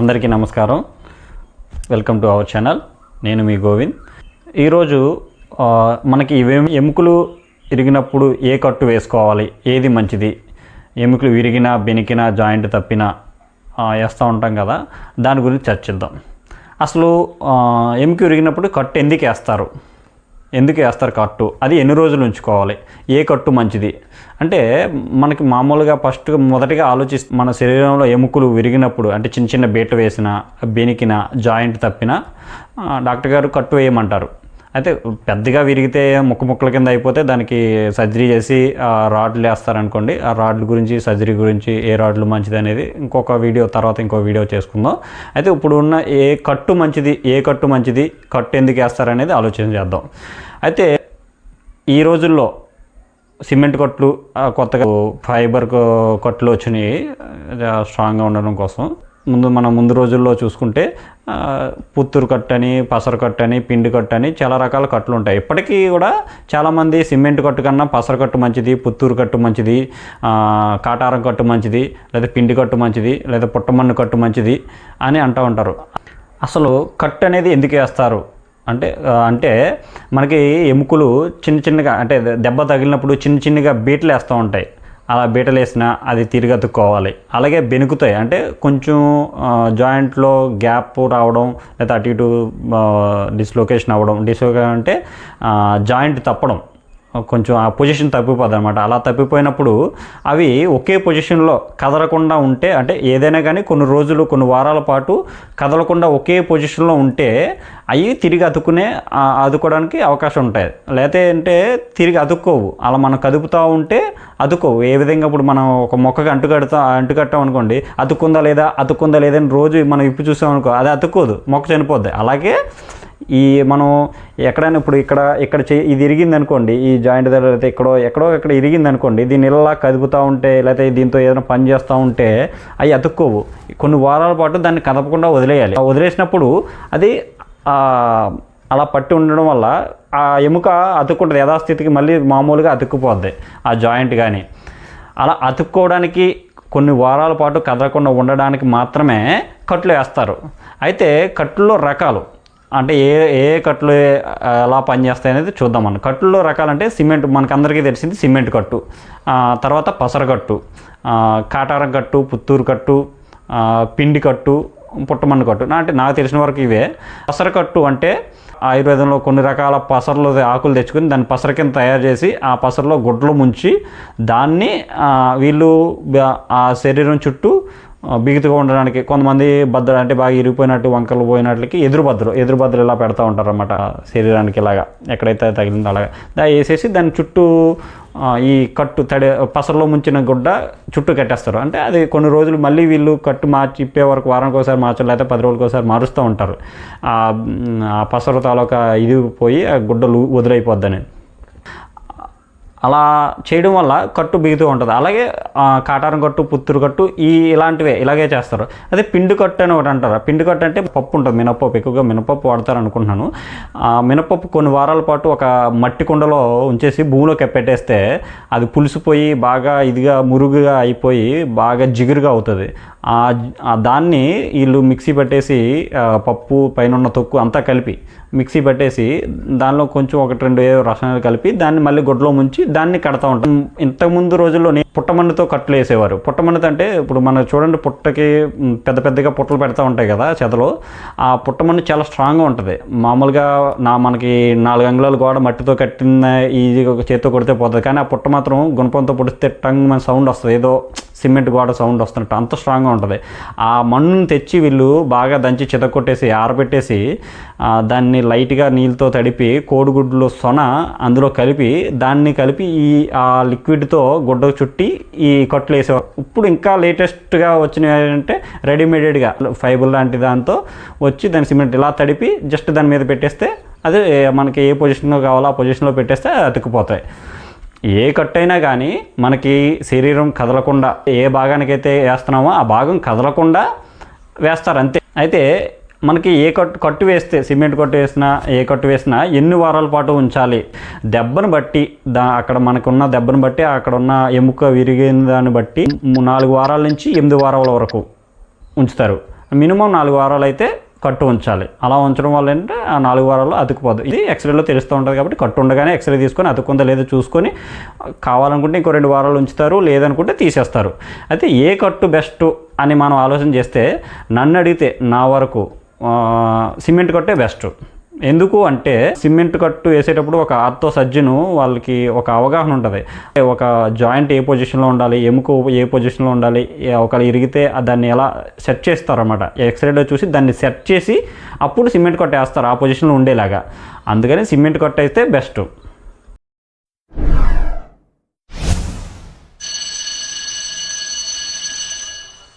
అందరికీ నమస్కారం. Welcome to our channel నేను మీ గోవింద్. ఈరోజు మనకి ఇవేమి ఎముకలు ఇరిగినప్పుడు ఏ కట్టు వేసుకోవాలి? ఏది మంచిది? ఎముకలు విరిగినా బెనికినా జాయింట్ తప్పినా వేస్తూ ఉంటాం కదా? దాని గురించి చర్చిద్దాం. అసలు ఎముక విరిగినప్పుడు కట్టు ఎందుకు వేస్తారు? ఎందుకు వేస్తారు కట్టు? అది ఎన్ని రోజులు ఉంచుకోవాలి? ఏ కట్టు మంచిది? అంటే మనకి మామూలుగా ఫస్ట్ మొదటిగా ఆలోచిస్తే మన శరీరంలో ఎముకలు విరిగినప్పుడు అంటే చిన్న చిన్న బీట వేసిన బెనికిన జాయింట్ తప్పిన డాక్టర్ గారు కట్టు వేయమంటారు. అయితే పెద్దగా విరిగితే ముక్క ముక్కల కింద అయిపోతే దానికి సర్జరీ చేసి ఆ రాడ్లు వేస్తారనుకోండి ఆ రాడ్ల గురించి సర్జరీ గురించి ఏ రాడ్లు మంచిది అనేది ఇంకొక వీడియో తర్వాత ఇంకో వీడియో చేసుకుందాం. అయితే ఇప్పుడు ఉన్న ఏ కట్టు మంచిది ఏ కట్టు మంచిది కట్టు ఎందుకు వేస్తారనేది ఆలోచన చేద్దాం. అయితే ఈ రోజుల్లో సిమెంట్ కట్లు కొత్తగా ఫైబర్ కట్లు వచ్చినాయి స్ట్రాంగ్గా ఉండడం కోసం. ముందు మనం ముందు రోజుల్లో చూసుకుంటే పుత్తూరు కట్టు అని పసరు కట్టు అని పిండి కట్టు అని చాలా రకాల కట్లు ఉంటాయి. ఇప్పటికీ కూడా చాలామంది సిమెంట్ కట్టు కన్నా పసరు కట్టు మంచిది పుత్తూరు కట్టు మంచిది కాటారం కట్టు మంచిది లేదా పిండి కట్టు మంచిది లేదా పుట్టమన్ను కట్టు మంచిది అని అంటూ ఉంటారు. అసలు కట్టు అనేది ఎందుకు వేస్తారు? అంటే అంటే మనకి ఎముకలు చిన్న చిన్నగా అంటే దెబ్బ తగిలినప్పుడు చిన్న చిన్నగా బీట్లు వేస్తూ ఉంటాయి. అలా బీటలు వేసినా అది తిరిగి అతుక్కోవాలి. అలాగే బెనుకుతాయి అంటే కొంచెం జాయింట్లో గ్యాప్ రావడం లేదా అటు ఇటు డిస్లొకేషన్ అవ్వడం. డిస్లొకేషన్ అంటే జాయింట్ తప్పడం. కొంచెం ఆ పొజిషన్ తప్పిపోద్ది అనమాట అలా తప్పిపోయినప్పుడు అవి ఒకే పొజిషన్లో కదలకుండా ఉంటే అంటే ఏదైనా కానీ కొన్ని రోజులు కొన్ని వారాల పాటు కదలకుండా ఒకే పొజిషన్లో ఉంటే అవి తిరిగి అతుక్కునే ఆ, అతుక్కోవడానికి అవకాశం ఉంటాయి. లేకపోతే అంటే తిరిగి అతుక్కోవు. అలా మనం కదుపుతూ ఉంటే అతుక్కోవు. ఏ విధంగా ఇప్పుడు మనం ఒక మొక్కకి అంటు కడతా అంటు కట్టాం అనుకోండి అతుక్కుందా లేదా అతుక్కుందా లేదని రోజు మనం ఇప్పు చూసాం అనుకో అది అతుక్కోదు. మొక్క చనిపోద్ది. అలాగే ఈ మనం ఎక్కడైనా ఇప్పుడు ఇక్కడ ఇక్కడ చే ఇది ఇరిగింది అనుకోండి ఈ జాయింట్ దగ్గర అయితే ఎక్కడో ఎక్కడో ఇక్కడ ఇరిగింది అనుకోండి దీన్ని ఇలా కదుపుతూ ఉంటే లేకపోతే దీంతో ఏదైనా పని చేస్తూ ఉంటే అవి అతుక్కోవు. కొన్ని వారాల పాటు దాన్ని కదపకుండా వదిలేయాలి. వదిలేసినప్పుడు అది అలా పట్టి ఉండడం వల్ల ఆ ఎముక అతుక్కుంటుంది యథాస్థితికి మళ్ళీ మామూలుగా అతుక్కుపోద్ది ఆ జాయింట్ కానీ అలా అతుక్కోవడానికి కొన్ని వారాల పాటు కదలకుండా ఉండడానికి మాత్రమే కట్లు వేస్తారు. అయితే కట్టుల్లో రకాలు. అంటే ఏ ఏ కట్లు ఎలా పనిచేస్తాయి అనేది చూద్దాం మనం కట్టుల్లో రకాలంటే సిమెంట్ మనకు అందరికీ తెలిసింది సిమెంట్ కట్టు. తర్వాత పసర కట్టు కాటారం కట్టు పుత్తూరు కట్టు పిండి కట్టు పుట్టమన్ను కట్టు. అంటే నాకు తెలిసిన వరకు ఇవే. పసర కట్టు అంటే ఆయుర్వేదంలో కొన్ని రకాల పసర్లు ఆకులు తెచ్చుకొని దాన్ని పసర కింద తయారు చేసి ఆ పసరలో గుడ్లు ముంచి దాన్ని వీళ్ళు ఆ శరీరం చుట్టూ బిగుతుగా ఉండడానికి కొంతమంది బద్దలు అంటే బాగా ఇరిగిపోయినట్టు వంకలు పోయినట్లకి ఎదురు బద్దలు ఎదురు బద్దలు ఇలా పెడతా ఉంటారు అనమాట శరీరానికి ఇలాగా. ఎక్కడైతే తగిలిందో అలాగా. దా వేసేసి దాని చుట్టూ ఈ కట్టు తడి పసరలో ముంచిన గుడ్డ చుట్టూ కట్టేస్తారు. అంటే అది కొన్ని రోజులు మళ్ళీ వీళ్ళు కట్టు మార్చి ఇప్పే వరకు వారానికి ఒకసారి మార్చాలి లేకపోతే పది రోజులకి ఒకసారి మారుస్తూ ఉంటారు. ఆ ఆ పసరు తాలూకా ఇది పోయి ఆ గుడ్డలు వదిలైపోద్దని. అలా చేయడం వల్ల కట్టు బిగుతూ ఉంటుంది. అలాగే కాటారం కట్టు పుత్తూరు కట్టు ఈ ఇలాంటివే ఇలాగే చేస్తారు. అదే పిండి కట్టు అని ఒకటి అంటారు. పిండి కట్టు అంటే పప్పు ఉంటుంది మినపప్పు. ఎక్కువగా మినపప్పు వాడతారు అనుకుంటున్నాను ఆ మినపప్పు కొన్ని వారాల పాటు ఒక మట్టి కుండలో ఉంచేసి భూమిలోకి పెట్టేస్తే అది పులిసిపోయి బాగా ఇదిగా మురుగుగా అయిపోయి బాగా జిగురుగా అవుతుంది. ఆ దాన్ని వీళ్ళు మిక్సీ పెట్టేసి పప్పు పైన ఉన్న తొక్కు అంతా కలిపి మిక్సీ పెట్టేసి దానిలో కొంచెం ఒకటి రెండు ఏదో రసాయనాలు కలిపి దాన్ని మళ్ళీ గుడ్లో ముంచి దాన్ని కడతా ఉంటాం. ఇంతకుముందు రోజుల్లోనే పుట్టమన్నుతో కట్లు వేసేవారు. పుట్టమన్నుతో అంటే ఇప్పుడు మనం చూడండి పుట్టకి పెద్ద పెద్దగా పుట్టలు పెడతా ఉంటాయి కదా చెదలో. ఆ పుట్టమన్ను చాలా స్ట్రాంగ్గా ఉంటుంది. మామూలుగా నా మనకి నాలుగు అంగుళాలు గోడ మట్టితో కట్టిన ఈజీగా ఒక చేత్తో కొడితే పోతుంది. కానీ ఆ పుట్ట మాత్రం గుణపంతో పొడిస్తే టంగ్ మన సౌండ్ వస్తుంది. ఏదో సిమెంట్ గోడ సౌండ్ వస్తున్నట్టు అంత స్ట్రాంగ్గా ఉంటుంది. ఆ మన్నుని తెచ్చి వీళ్ళు బాగా దంచి చితకొట్టేసి ఆరబెట్టేసి దాన్ని దాన్ని లైట్గా నీళ్ళతో తడిపి కోడిగుడ్లు సొన అందులో కలిపి దాన్ని కలిపి ఈ ఆ లిక్విడ్తో గుడ్డ చుట్టి ఈ కట్లు వేసేవారు ఇప్పుడు ఇంకా లేటెస్ట్గా వచ్చినవి ఏంటంటే రెడీమేడెడ్గా. ఫైబర్ లాంటి దాంతో వచ్చి దాని సిమెంట్ ఇలా తడిపి జస్ట్ దాని మీద పెట్టేస్తే అది మనకి ఏ పొజిషన్లో కావాలో ఆ పొజిషన్లో పెట్టేస్తే అతుక్కుపోతాయి. ఏ కట్టైనా కానీ మనకి శరీరం కదలకుండా ఏ భాగానికైతే వేస్తున్నామో ఆ భాగం కదలకుండా వేస్తారు అంతే. అయితే మనకి ఏ కట్టు కట్టు వేస్తే సిమెంట్ కట్టు వేసినా ఏ కట్టు వేసినా ఎన్ని వారాల పాటు ఉంచాలి. దెబ్బను బట్టి దా అక్కడ మనకున్న దెబ్బను బట్టి అక్కడ ఉన్న ఎముక విరిగిన దాన్ని బట్టి నాలుగు వారాల నుంచి ఎనిమిది వారాల వరకు ఉంచుతారు. మినిమం నాలుగు వారాలు అయితే కట్టు ఉంచాలి. అలా ఉంచడం వల్ల ఏంటంటే ఆ నాలుగు వారాల్లో అతుకుపోదు. ఇది ఎక్స్రేలో తెలుస్తూ ఉంటుంది కాబట్టి కట్టు ఉండగానే ఎక్స్రే తీసుకొని అతుకుందా లేదో చూసుకొని కావాలనుకుంటే ఇంకో రెండు వారాలు ఉంచుతారు లేదనుకుంటే తీసేస్తారు. అయితే ఏ కట్టు బెస్ట్ అని మనం ఆలోచన చేస్తే నన్ను అడిగితే నా వరకు సిమెంట్ కట్టే బెస్ట్. ఎందుకు అంటే సిమెంట్ కట్టు వేసేటప్పుడు ఒక ఆర్థో సజ్జను వాళ్ళకి ఒక అవగాహన ఉంటుంది. ఒక జాయింట్ ఏ పొజిషన్లో ఉండాలి ఎముక ఏ పొజిషన్లో ఉండాలి ఒకవేళ ఇరిగితే దాన్ని ఎలా సెట్ చేస్తారన్నమాట. ఎక్స్రేలో చూసి దాన్ని సెట్ చేసి అప్పుడు సిమెంట్ కట్ట వేస్తారు ఆ పొజిషన్లో ఉండేలాగా. అందుకని సిమెంట్ కట్ అయితే బెస్ట్.